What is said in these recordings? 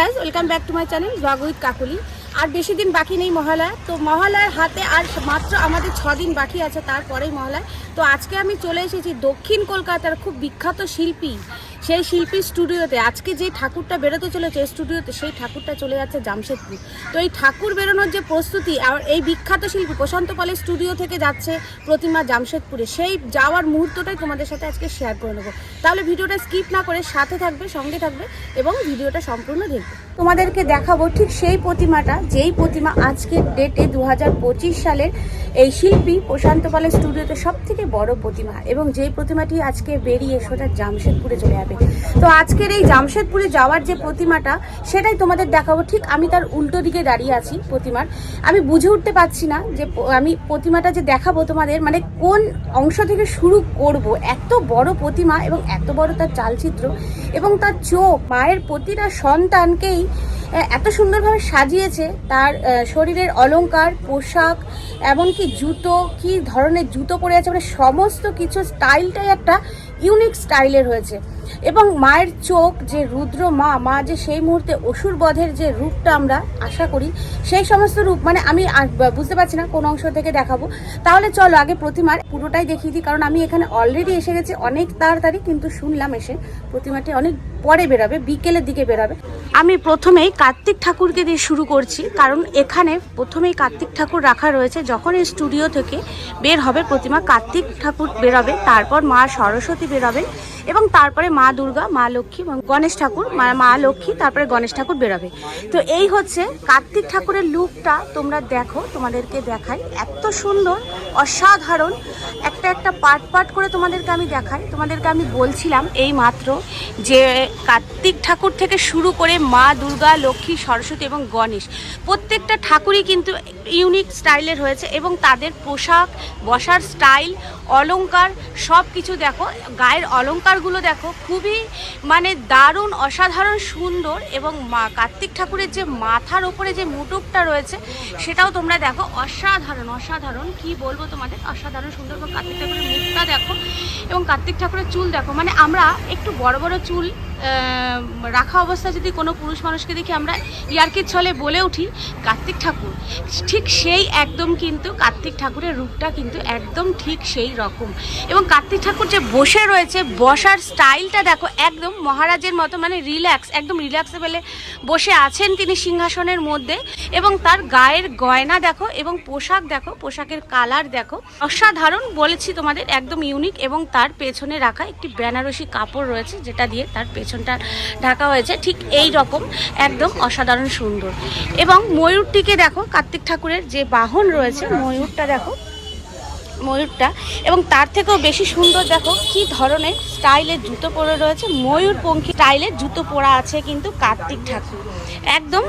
Guys welcome back to my channel vlog with Kakuli আর বেশি দিন বাকি নেই মহালয়া। তো মহালয়ার হাতে আর মাত্র আমাদের ছ দিন বাকি আছে, তারপরেই মহালয়। তো আজকে আমি চলে এসেছি দক্ষিণ কলকাতার খুব বিখ্যাত শিল্পী সেই শিল্পী স্টুডিওতে, আজকে যে ঠাকুরটা বেরোতে চলেছে স্টুডিওতে, সেই ঠাকুরটা চলে যাচ্ছে জামশেদপুর। তো এই ঠাকুর বেরোনোর যে প্রস্তুতি, আর এই বিখ্যাত শিল্পী প্রশান্ত পালের স্টুডিও থেকে যাচ্ছে প্রতিমা জামশেদপুরে। সেই যাওয়ার মুহূর্তটাই তোমাদের সাথে আজকে শেয়ার করে নেব। তাহলে ভিডিওটা স্কিপ না করে সাথে থাকবে, সঙ্গে থাকবে এবং ভিডিওটা সম্পূর্ণ দেখবে। তোমাদেরকে দেখাবো ঠিক সেই প্রতিমাটা, যেই প্রতিমা আজকের ডেটে দু হাজার পঁচিশ সালের এই শিল্পী প্রশান্ত পালের স্টুডিওতে সব থেকে বড় প্রতিমা এবং যেই প্রতিমাটি আজকে বেরিয়ে সোজা জামশেদপুরে চলে যাবে তো আজকের এই জামশেদপুরে যাওয়ার যে প্রতিমাটা, সেটাই তোমাদের দেখাবো। ঠিক আমি তার উল্টো দিকে দাঁড়িয়ে আছি প্রতিমার। আমি বুঝে উঠতে পারছি না যে আমি প্রতিমাটা যে দেখাবো তোমাদের মানে কোন অংশ থেকে শুরু করব, এত বড় প্রতিমা এবং এত বড় তার চালচিত্র এবং তার চোখ, মায়ের প্রতিটা সন্তানকেই এত সুন্দরভাবে সাজিয়েছে তার শরীরের অলংকার, পোশাক, এমনকি জুতো, কি ধরনের জুতো পরে আছে মানে সমস্ত কিছু স্টাইলটাই একটা ইউনিক স্টাইলের হয়েছে। এবং মায়ের চোখ যে রুদ্র মা মা যে সেই মুহূর্তে অসুর বধের যে রূপটা আমরা আশা করি, সেই সমস্ত রূপ মানে আমি বুঝতে পারছি না কোন অংশ থেকে দেখাবো। তাহলে চলো আগে প্রতিমার পুরোটাই দেখিয়ে দিই, কারণ আমি এখানে অলরেডি এসে গেছি, অনেক তাড়াতাড়ি কিন্তু শুনলাম এসে প্রতিমাটি অনেক পরে বেরাবে, বিকেলের দিকে বেরাবে। আমি প্রথমেই কার্তিক ঠাকুরকে দিয়ে শুরু করছি, কারণ এখানে প্রথমেই কার্তিক ঠাকুর রাখা রয়েছে। যখন এই স্টুডিও থেকে বের হবে, প্রতিমা কার্তিক ঠাকুর বেরোবে, তারপর মা সরস্বতী বেরোবে এবং তারপরে মা দুর্গা, মা লক্ষ্মী এবং গণেশ ঠাকুর, মা মা লক্ষ্মী, তারপরে গণেশ ঠাকুর বেরোবে। তো এই হচ্ছে কার্তিক ঠাকুরের লুকটা তোমরা দেখো, তোমাদেরকে দেখাই। এত সুন্দর অসাধারণ। একটা একটা পার্ট পার্ট করে তোমাদেরকে আমি দেখাই। তোমাদেরকে আমি বলছিলাম এই মাত্র যে কার্তিক ঠাকুর থেকে শুরু করে মা দুর্গা, লক্ষ্মী, সরস্বতী এবং গণেশ প্রত্যেকটা ঠাকুরই কিন্তু ইউনিক স্টাইলের হয়েছে এবং তাদের পোশাক, বসার স্টাইল অলংকার সব কিছু দেখো। গায়ের অলংকারগুলো দেখো, খুবই মানে দারুণ, অসাধারণ, সুন্দর এবং মা কার্তিক ঠাকুরের যে মাথার ওপরে যে মুটুকটা রয়েছে সেটাও তোমরা দেখো। অসাধারণ অসাধারণ, কি বলব? তোমাদের, অসাধারণ সুন্দর এবং কার্তিক ঠাকুরের মুখটা দেখো এবং কার্তিক ঠাকুরের চুল দেখো। মানে আমরা একটু বড় বড় চুল রাখা অবস্থায় যদি কোনো পুরুষ মানুষকে দেখি আমরা ইয়ার্কির ছলে বলে উঠি, কার্তিক ঠাকুর, ঠিক সেই একদম কিন্তু কার্তিক ঠাকুরের রূপটা কিন্তু একদম ঠিক সেই রকম। এবং কার্তিক ঠাকুর যে বসে রয়েছে, বসার স্টাইলটা দেখো একদম মহারাজের মতো মানে রিল্যাক্স, একদম রিল্যাক্সেবেলে বসে আছেন তিনি সিংহাসনের মধ্যে এবং তার গায়ের গয়না দেখো এবং পোশাক দেখো, পোশাকের কালার দেখো, অসাধারণ বলেছি তোমাদের, একদম ইউনিক এবং তার পেছনে রাখা একটি বেনারসি কাপড় রয়েছে, যেটা দিয়ে তার পেছনটা ঢাকা হয়েছে। ঠিক এই রকম একদম অসাধারণ সুন্দর। এবং ময়ূরটিকে দেখো, কার্তিক ঠাকুরের যে বাহন রয়েছে, ময়ূরটা দেখো, ময়ূরটা। এবং তার থেকেও বেশি সুন্দর দেখো, কি ধরনের স্টাইলের জুতো পরে রয়েছে। ময়ূরপঙ্খী স্টাইলের জুতো পরা আছে কিন্তু কার্তিক ঠাকুর। একদম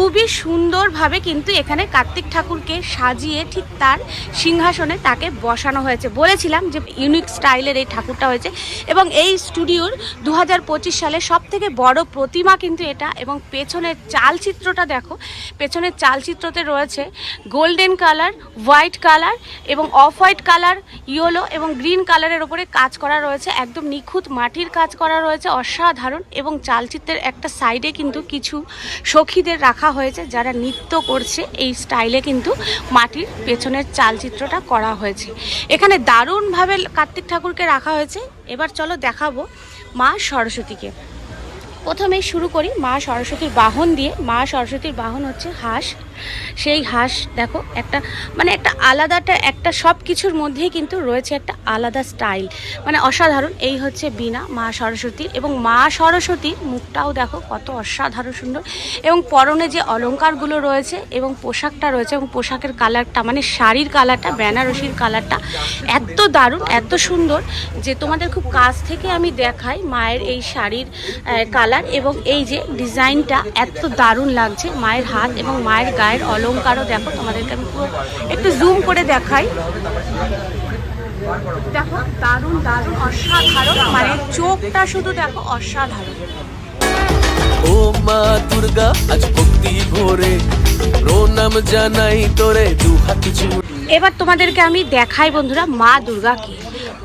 খুবই সুন্দরভাবে কিন্তু এখানে কার্তিক ঠাকুরকে সাজিয়ে ঠিক তার সিংহাসনে তাকে বসানো হয়েছে। বলেছিলাম যে ইউনিক স্টাইলের এই ঠাকুরটা হয়েছে এবং এই স্টুডিওর দু হাজার পঁচিশ সালে সব থেকে বড় প্রতিমা কিন্তু এটা এবং পেছনের চালচিত্রটা দেখো, পেছনের চালচিত্রতে রয়েছে গোল্ডেন কালার হোয়াইট কালার এবং অফ হোয়াইট কালার ইয়েলো এবং গ্রিন কালারের ওপরে কাজ করা রয়েছে। একদম নিখুঁত মাটির কাজ করা রয়েছে, অসাধারণ এবং চালচিত্রের একটা সাইডে কিন্তু কিছু সখীদের রাখা হয়েছে, যারা নৃত্য করছে, এই স্টাইলে কিন্তু মাটির পেছনের চালচিত্রটা করা হয়েছে। এখানে দারুণভাবে কার্তিক ঠাকুরকে রাখা হয়েছে। এবার চলো দেখাবো মা সরস্বতীকে। প্রথমেই শুরু করি মা সরস্বতীর বাহন দিয়ে। মা সরস্বতীর বাহন হচ্ছে হাঁস। সেই হাঁস, দেখো, একটা মানে একটা আলাদাটা, একটা সব কিছুর মধ্যেই কিন্তু রয়েছে একটা আলাদা স্টাইল। মানে অসাধারণ, এই হচ্ছে বীণা, মা সরস্বতীর এবং মা সরস্বতীর মুখটাও দেখো কত অসাধারণ সুন্দর এবং পরনে যে অলংকারগুলো রয়েছে এবং পোশাকটা রয়েছে এবং পোশাকের কালারটা মানে শাড়ির কালারটা, বেনারসির কালারটা এত দারুণ, এত সুন্দর যে তোমাদের খুব কাছ থেকে আমি দেখাই মায়ের এই শাড়ির কালার এবং এই যে ডিজাইনটা এত দারুণ লাগছে মায়ের হাত এবং মায়ের গায়ের অলংকারও দেখো তোমাদেরকে আমি পুরো একটু জুম করে দেখাই। দেখো দারুণ দারুণ অসাধারণ মানে চোখটা শুধু দেখো অসাধারণ। ও মা দুর্গা আজ ভক্তি ভরে প্রণাম জানাই তোরে দু হাত জুড়ে এবার তোমাদেরকে আমি দেখাই বন্ধুরা মা দুর্গাকে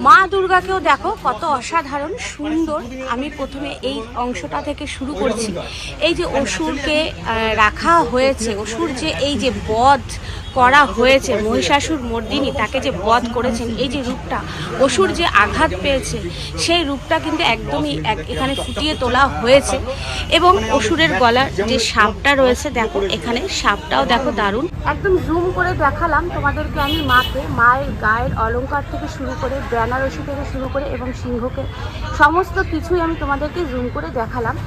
মা দুর্গাকেও দেখো, কত অসাধারণ, সুন্দর। আমি প্রথমে এই অংশটা থেকে শুরু করছি। এই যে অসুরকে রাখা হয়েছে, অসুর যে এই যে বধ করা হয়েছে। মহিষাসুর মর্দিনী তাকে যে বধ করেছেন, এই যে রূপটা, অসুর যে আঘাত পেয়েছে, সেই রূপটা কিন্তু একদমই এক- এখানে ফুটিয়ে তোলা হয়েছে। এবং অসুরের গলার যে সাপটা রয়েছে, দেখো, এখানে সাপটাও দেখো দারুণ। একদম জুম করে দেখালাম তোমাদেরকে আমি মাকে, মায়ের গায়ের অলঙ্কার থেকে শুরু করে, বেনারসি থেকে শুরু করে এবং সিংহকে, সমস্ত কিছুই আমি তোমাদেরকে জুম করে দেখালাম।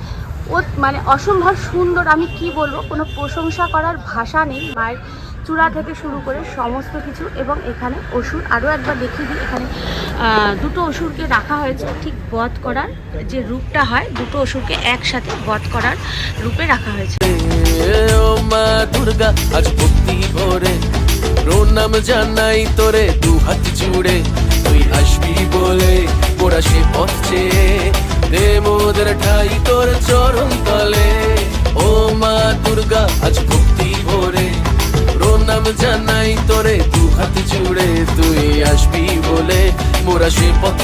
ও মানে অসম্ভব সুন্দর, আমি কি বলব, কোনো প্রশংসা করার ভাষা নেই। মায়ের চূড়া থেকে শুরু করে সমস্ত কিছু এবং এখানে অসুর আরও একবার দেখিয়ে দিই, এখানে দুটো অসুরকে রাখা হয়েছে, ঠিক বধ করার যে রূপটা হয়, দুটো অসুরকে একসাথে বধ করার রূপে রাখা হয়েছে। মা দুর্গা, আজ ভক্তি ভরে, প্রণাম জানাই তোরে, দু হাত জুড়ে। তুই আসবি বলে ওরা সে পথ চেয়ে দে মোদের ঠাই তোর চরণ তলে। ও মা দুর্গা, আজ ভক্তি ভরে প্রণাম জানাই তোরে, দু হাত জুড়ে তুই আসবি বলে মোরা সে পথ।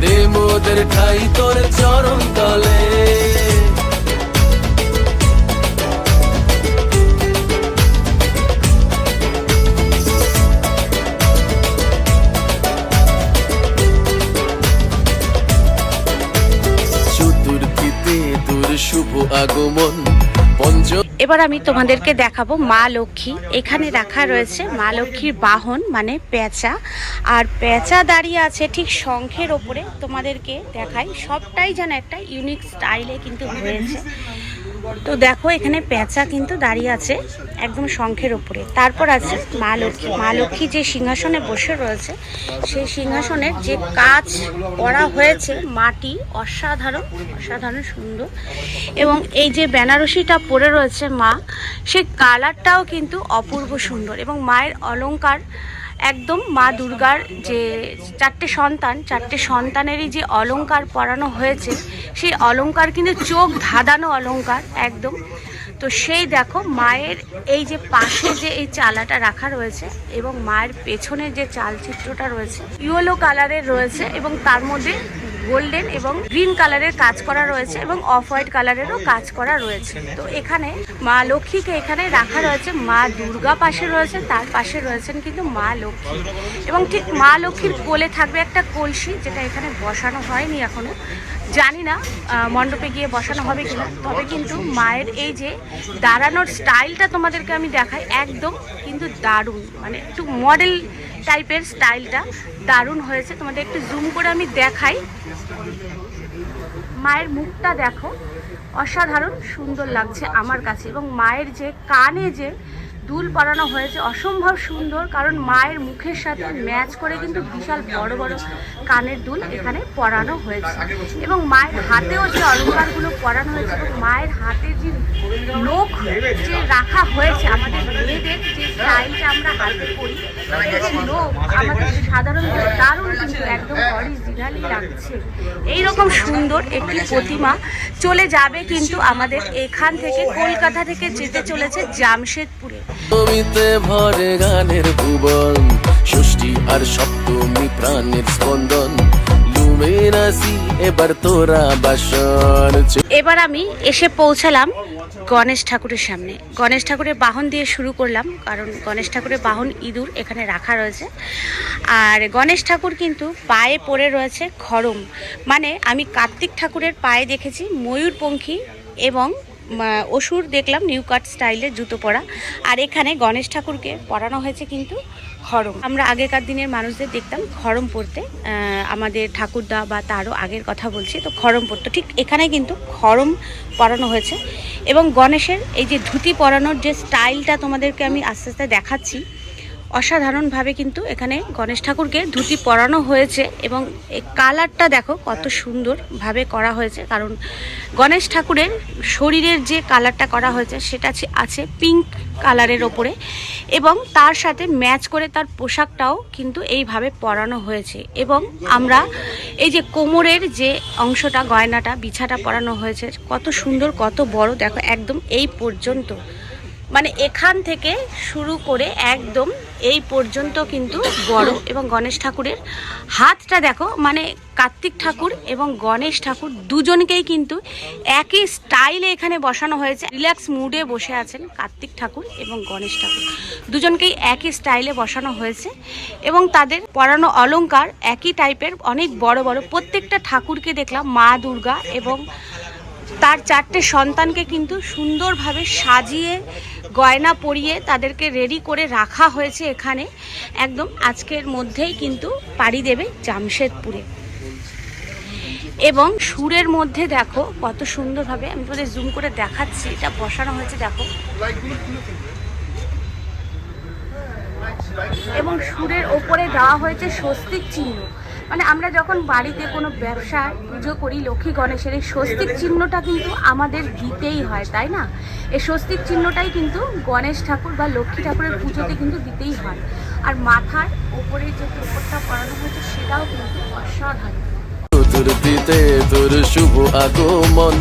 দে মোদের ঠাই, তোর চরণ এবার আমি তোমাদেরকে দেখাবো মা লক্ষ্মী। এখানে রাখা রয়েছে মা লক্ষ্মীর বাহন মানে পেঁচা। আর পেঁচা দাঁড়িয়ে আছে ঠিক শঙ্খের ওপরে। তোমাদেরকে দেখাই, সবটাই যেন একটা ইউনিক স্টাইলে কিন্তু হয়েছে। তো দেখো, এখানে পেঁচা কিন্তু দাঁড়িয়ে আছে একদম শঙ্খের ওপরে। তারপর আছে মা লক্ষ্মী। মা লক্ষ্মী যে সিংহাসনে বসে রয়েছে, সেই সিংহাসনের যে কাজ করা হয়েছে, মাটি অসাধারণ অসাধারণ সুন্দর। এবং এই যে বেনারসিটা পরে রয়েছে মা, সেই কালারটাও কিন্তু অপূর্ব সুন্দর। এবং মায়ের অলংকার একদম মা দুর্গার যে চারটে সন্তান, চারটে সন্তানেরই যে অলঙ্কার পরানো হয়েছে, সেই অলঙ্কার কিন্তু চোখ ধাঁধানো অলঙ্কার একদম। তো সেই দেখো, মায়ের এই যে পাশে যে এই চালাটা রাখা রয়েছে এবং মায়ের পেছনে যে চালচিত্রটা রয়েছে, ইয়েলো কালারের রয়েছে এবং তার মধ্যে গোল্ডেন এবং গ্রিন কালারের কাজ করা রয়েছে এবং অফ হোয়াইট কালারেরও কাজ করা রয়েছে। তো এখানে মা লক্ষ্মীকে এখানে রাখা রয়েছে। মা দুর্গা পাশে রয়েছে, তার পাশে রয়েছেন কিন্তু মা লক্ষ্মী। এবং ঠিক মা লক্ষ্মীর কোলে থাকবে একটা কলসি, যেটা এখানে বসানো হয়নি এখনও। জানি না মণ্ডপে গিয়ে বসানো হবে কিনা। তবে কিন্তু মায়ের এই যে দাঁড়ানোর স্টাইলটা তোমাদেরকে আমি দেখাই, একদম কিন্তু দারুণ। মানে একটু মডেল টাইপের স্টাইলটা দারুণ হয়েছে। তোমাদের একটু জুম করে আমি দেখাই। মায়ের মুখটা দেখো, অসাধারণ সুন্দর লাগছে আমার কাছে এবং মায়ের যে কানে যে দুল পরানো হয়েছে। অসম্ভব সুন্দর, কারণ মায়ের মুখের সাথে ম্যাচ করে কিন্তু বিশাল বড় বড় কানের দুল এখানে পরানো হয়েছে। এবং মায়ের হাতেও যে অলঙ্কারগুলো পরানো হয়েছে এবং মায়ের হাতে যে নখ যে রাখা হয়েছে, আমাদের মেয়েদের যে স্টাইলটা আমরা হাতে করি যে নখ আমাদের সাধারণত দারুণ কিন্তু একদম অরিজিনালি লাগছে। এইরকম সুন্দর একটি প্রতিমা চলে যাবে কিন্তু আমাদের এখান থেকে কলকাতা থেকে যেতে চলেছে জামশেদপুরে। জমিতে ভরে গানের ভুবন, ষষ্ঠী আর সপ্তমী প্রাণের স্পন্দন। এবার এবার আমি এসে পৌঁছালাম গণেশ ঠাকুরের সামনে। গণেশ ঠাকুরের বাহন দিয়ে শুরু করলাম, কারণ গণেশ ঠাকুরের বাহন ইঁদুর এখানে রাখা রয়েছে। আর গণেশ ঠাকুর কিন্তু পায়ে পড়ে রয়েছে খরম মানে আমি কার্তিক ঠাকুরের পায়ে দেখেছি ময়ূরপঙ্খী এবং অসুর দেখলাম নিউ কাট স্টাইলের জুতো পরা। আর এখানে গণেশ ঠাকুরকে পরানো হয়েছে কিন্তু খরম আমরা আগেকার দিনের মানুষদের দেখতাম খরম পরতে। আমাদের ঠাকুরদা বা তারও আগের কথা বলছি, তো খরম পরতো। ঠিক এখানে কিন্তু খরম পরানো হয়েছে। এবং গণেশের এই যে ধুতি পরানোর যে স্টাইলটা তোমাদেরকে আমি আস্তে আস্তে দেখাচ্ছি অসাধারণভাবে কিন্তু এখানে গণেশ ঠাকুরকে ধুতি পরানো হয়েছে এবং এই কালারটা দেখো কত সুন্দরভাবে করা হয়েছে। কারণ গণেশ ঠাকুরের শরীরের যে কালারটা করা হয়েছে সেটা আছে- আছে পিঙ্ক কালারের ওপরে এবং তার সাথে ম্যাচ করে তার পোশাকটাও কিন্তু এইভাবে পরানো হয়েছে এবং আমরা এই যে কোমরের যে অংশটা গয়নাটা বিছাটা পরানো হয়েছে কত সুন্দর কত বড় দেখো একদম এই পর্যন্ত। মানে এখান থেকে শুরু করে একদম এই পর্যন্ত কিন্তু বড় এবং গণেশ ঠাকুরের হাতটা দেখো মানে কার্তিক ঠাকুর এবং গণেশ ঠাকুর দুজনকেই কিন্তু একই স্টাইলে এখানে বসানো হয়েছে। রিল্যাক্স মুডে বসে আছেন কার্তিক ঠাকুর এবং গণেশ ঠাকুর। দুজনকেই একই স্টাইলে বসানো হয়েছে এবং তাদের পরানো অলঙ্কার একই টাইপের অনেক বড় বড়। প্রত্যেকটা ঠাকুরকে দেখলাম, মা দুর্গা এবং তার চারটে সন্তানকে কিন্তু সুন্দরভাবে সাজিয়ে গয়না পরিয়ে তাদেরকে রেডি করে রাখা হয়েছে এখানে। একদম আজকের মধ্যেই কিন্তু পাড়ি দেবে জামশেদপুরে। এবং সুরের মধ্যে দেখো কত সুন্দরভাবে, আমি তোমাদের জুম করে দেখাচ্ছি, এটা বসানো হয়েছে দেখো। এবং সুরের ওপরে দেওয়া হয়েছে স্বস্তিক চিহ্ন। মানে আমরা যখন বাড়িতে কোনো ব্যবসা, পুজো করি, লক্ষ্মী গণেশের এই স্বস্তিক চিহ্নটা কিন্তু আমাদের দিতেই হয়, তাই না? এই স্বস্তিক চিহ্নটাই কিন্তু গণেশ ঠাকুর বা লক্ষ্মী ঠাকুরের পুজোতে কিন্তু দিতেই হয়। আর মাথার ওপরে যে টোপরটা পরানো হয়েছে, সেটাও কিন্তু অসাধারণ। চতুর্থীতে তোর শুভ আগমন,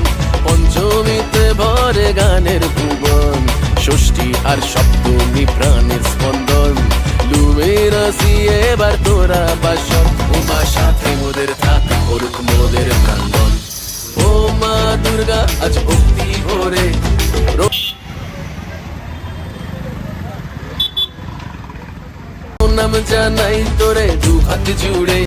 পঞ্চমীতে ভরে গানের ভুবন, ষষ্ঠী আর সপ্তমী প্রাণের স্পন্দন। লুমের এবার তোরা বাসন। সাথে মোদের থাক, করুক মোদের প্রাঙ্গন ও মা দুর্গা, আজ ভক্তি ভরে। নাম জানাই তোরে, দু হাত জুড়ে।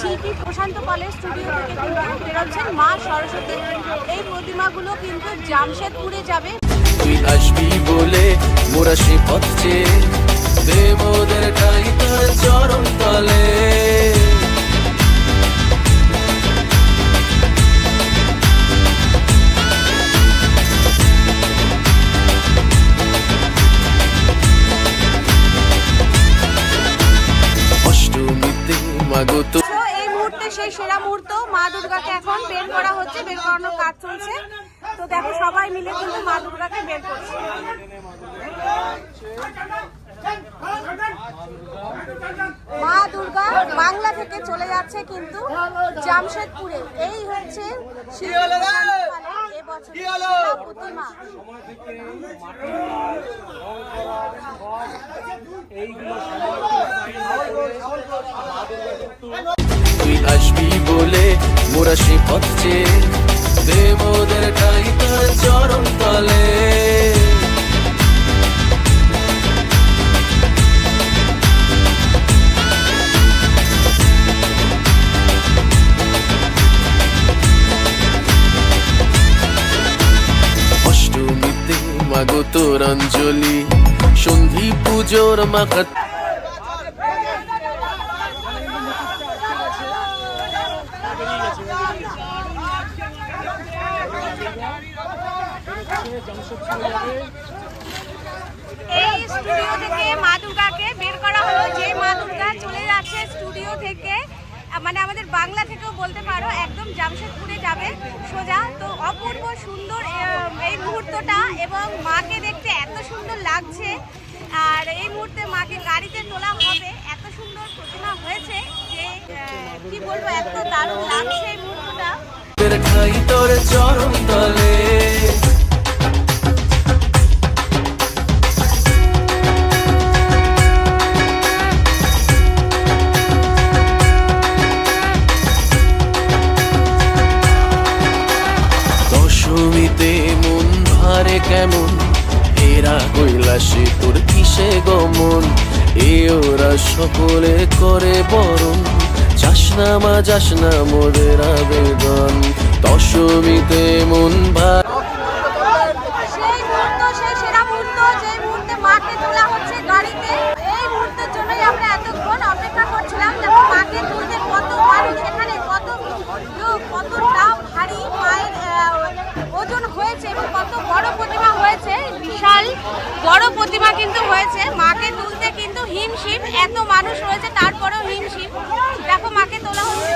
শিল্পী প্রশান্ত পালের স্টুডিও থেকে কিন্তু বেরোচ্ছেন মা সরস্বতী। এই প্রতিমাগুলো কিন্তু জামশেদপুরে যাবে। আসবি বলে মোরা সে পথ চেয়ে দে মোদের ঠাই তোর চরণ তলে এই মুহূর্তে সেই সেরা মুহূর্ত মা দুর্গাকে এখন বের করা হচ্ছে, বের করানোর কাজ চলছে। তো দেখো, সবাই মিলে কিন্তু মা দুর্গাকে বের করছে। মা দুর্গা বাংলা থেকে চলে যাচ্ছে কিন্তু জামশেদপুরে। এই হচ্ছে তুই আসবি বলে মোরা সে পথ চেয়ে দে মোদের ঠাই তোর চরণ তলে মাগো তোর অঞ্জলি সন্ধি পুজোর মাখা এই স্টুডিও থেকে মা দুর্গাকে বের করা হলো। যে মা দুর্গা চলে যাচ্ছে স্টুডিও থেকে মানে আমাদের বাংলা থেকেও বলতে পারো, একদম জামশেদপুরে যাবে সোজা। তো অপূর্ব সুন্দর এই মুহূর্তটা এবং মাকে দেখতে এত সুন্দর লাগছে। আর এই মুহূর্তে মাকে গাড়িতে তোলা হবে। এত সুন্দর প্রতিমা হয়েছে যে কি বলব, এত দারুণ লাগছে এই মুহূর্তটা। তলে। ওরা সকলে করে বরণ। যাস না মা, যাস না মোদের আবেদন। দশমীতে মন মুহূর্তে মাকে তোলা হচ্ছে গাড়িতে, এই মুহূর্তের জন্যই আমরা এতক্ষণ অপেক্ষা করছিলাম। মাকে তুলতে কত মানুষ এখানে কত লোক কতটা ভারী মায়ের আহ, ওজন হয়েছে এবং কত বড় প্রতিমা হয়েছে বিশাল বড় প্রতিমা কিন্তু হয়েছে। মাকে তুলতে কিন্তু হিমশিম, এত মানুষ রয়েছে, তারপরেও হিমশিম। দেখো মাকে তোলা হচ্ছে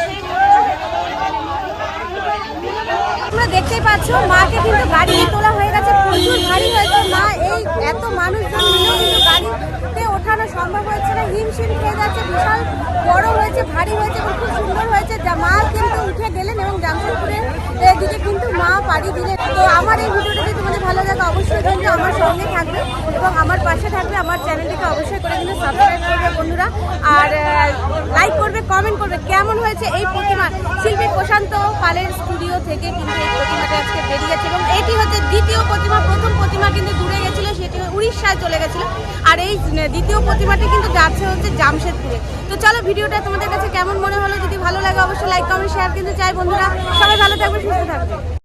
তোমরা দেখতেই পাচ্ছ, মাকে কিন্তু গাড়ি তোলা হয়ে গেছে। প্রচুর ভারী হয়েছে মা এই এত মানুষজন গাড়ি ওঠানো সম্ভব হচ্ছে না। হিম হিমশিম খেয়ে যাচ্ছে, বিশাল বড় হয়েছে, ভারী হয়েছে এবং খুব সুন্দর হয়েছে। মা কিন্তু উঠে গেলেন এবং জামশেদপুরের দিকে কিন্তু মা পাড়ি দিলেন। তো আমার এই ভিডিওটা তোমাদের ভালো লাগে, অবশ্যই কিন্তু আমার সঙ্গে থাকবে এবং আমার পাশে থাকবে। আমার চ্যানেলটিকে অবশ্যই করে কিন্তু সাবস্ক্রাইব করবে বন্ধুরা। আর লাইক করবে কমেন্ট করবে, কেমন হয়েছে এই প্রতিমা শিল্পী প্রশান্ত পালের স্টুডিও থেকে কিন্তু এই প্রতিমাটা আজকে বেরিয়ে বেরিয়েছে এবং এটি হচ্ছে দ্বিতীয় প্রতিমা, প্রথম প্রতিমা কিন্তু দূরে সেটি উড়িষ্যায় চলে গেছিল আর এই দ্বিতীয় প্রতিমাটি কিন্তু যাচ্ছে হচ্ছে জামশেদপুরে। তো চলো ভিডিওটা তোমাদের কাছে কেমন মনে হলো? যদি ভালো লাগে অবশ্যই লাইক কমেন্ট শেয়ার কিন্তু চাই বন্ধুরা। সবাই ভালো থাকবে সুস্থ থাকবে